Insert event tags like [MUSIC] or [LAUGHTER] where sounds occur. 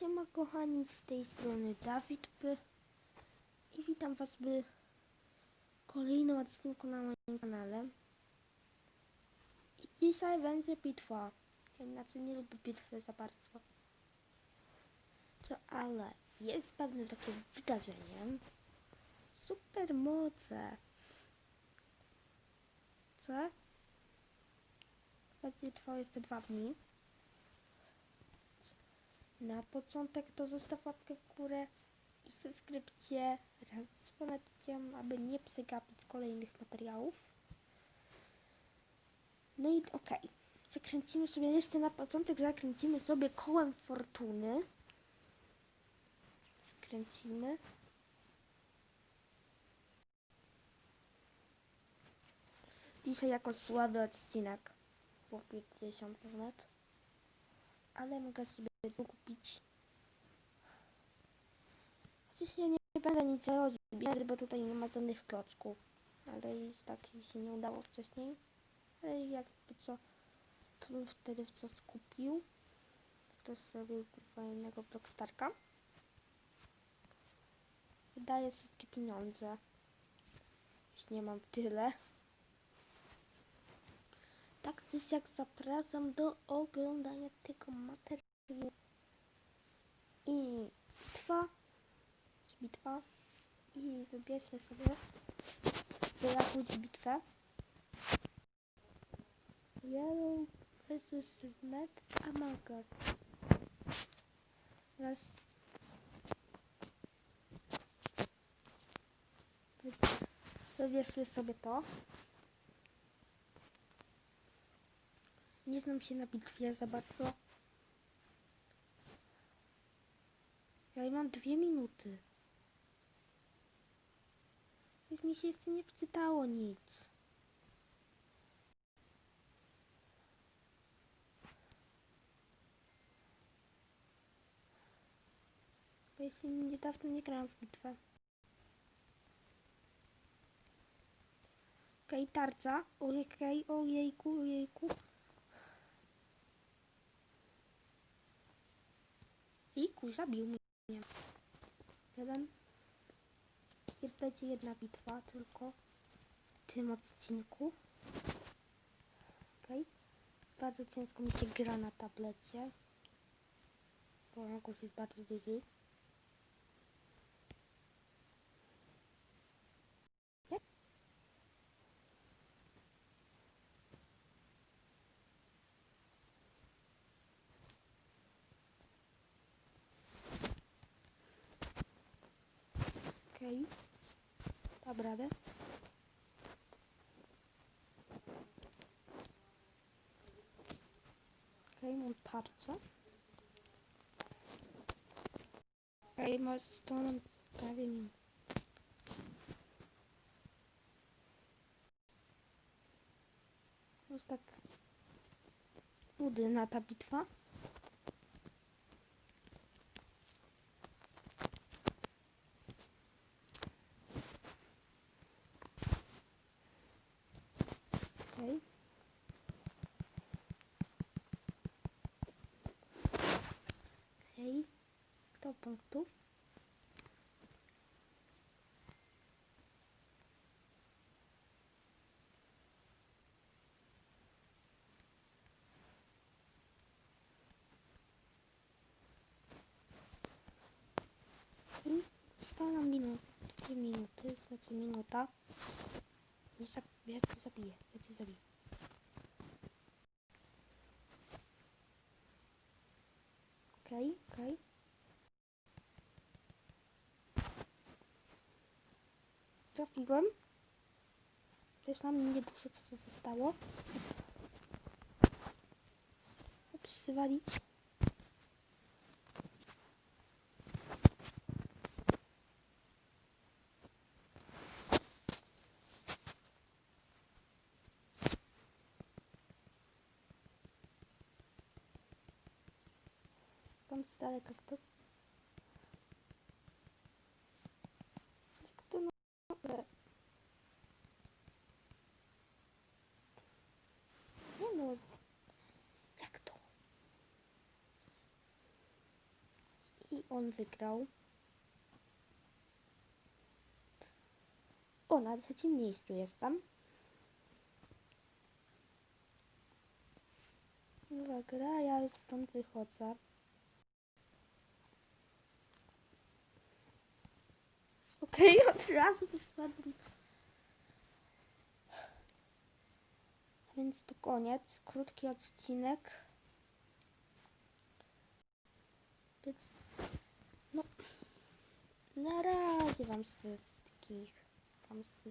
Siema kochani, z tej strony Dawid by i witam was w kolejnym odcinku na moim kanale. I dzisiaj będzie bitwa. Znaczy nie lubię bitwy za bardzo. To ale jest pewne takie wydarzenie. Super moce. Co? Będzie trwało jeszcze dwa dni. Na początek to zostaw łapkę w górę i subskrypcję wraz z dzwoneczkiem, aby nie przegapić kolejnych materiałów. No i okej, zakręcimy sobie jeszcze na początek, zakręcimy sobie kołem fortuny. Skręcimy. Dzisiaj jakoś słaby odcinek, bo 50 nawet ale mogę sobie tu kupić. Chociaż ja nie będę niczego zbierać, bo tutaj nie ma żadnych klocków. Ale i tak się nie udało wcześniej. Ale jakby co, to bym wtedy w co skupił. To sobie fajnego blockstarka. Wydaję wszystkie pieniądze. Już nie mam tyle. Tak coś jak zapraszam do oglądania tego materiału. I bitwa, bitwa. I wybierzmy sobie jakąś bitwę. Yellow versus Red Among. Raz. Wybierzmy sobie to. Nie znam się na bitwie za bardzo. Ja mam dwie minuty. Coś mi się jeszcze nie wczytało nic. Bo się niedawno nie grałam w bitwę. Okej, okay, tarca. Ojej, ojejku, ojejku. I zabił mnie. Jeden. Będzie jedna bitwa tylko w tym odcinku. Okay. Bardzo ciężko mi się gra na tablecie. Bo jakoś jest bardzo duży. Okej. Okay. Dam radę. Okej, okay, mam tarczę. Okej, okay. Już tak nudyna ta bitwa. Okej. Okej. 100 punktów. I została nam minut, dwie minuty, znaczy minuta. Nie zab ja cię zabiję, ja cię zabiję. Okej, okay, okej. Okay. Trafiłem. To jest nam niedużo, co zostało. Przywalić. Tam z daleka ktoś. Kto no... Nie no. Jak to? On wygrał. O, na trzecim miejscu jestem. Nowa gra, ja już stąd wychodzę. Okej, [LAUGHS] od razu. A Więc to koniec. Krótki odcinek. Więc Наразі вам сестких. Вам все.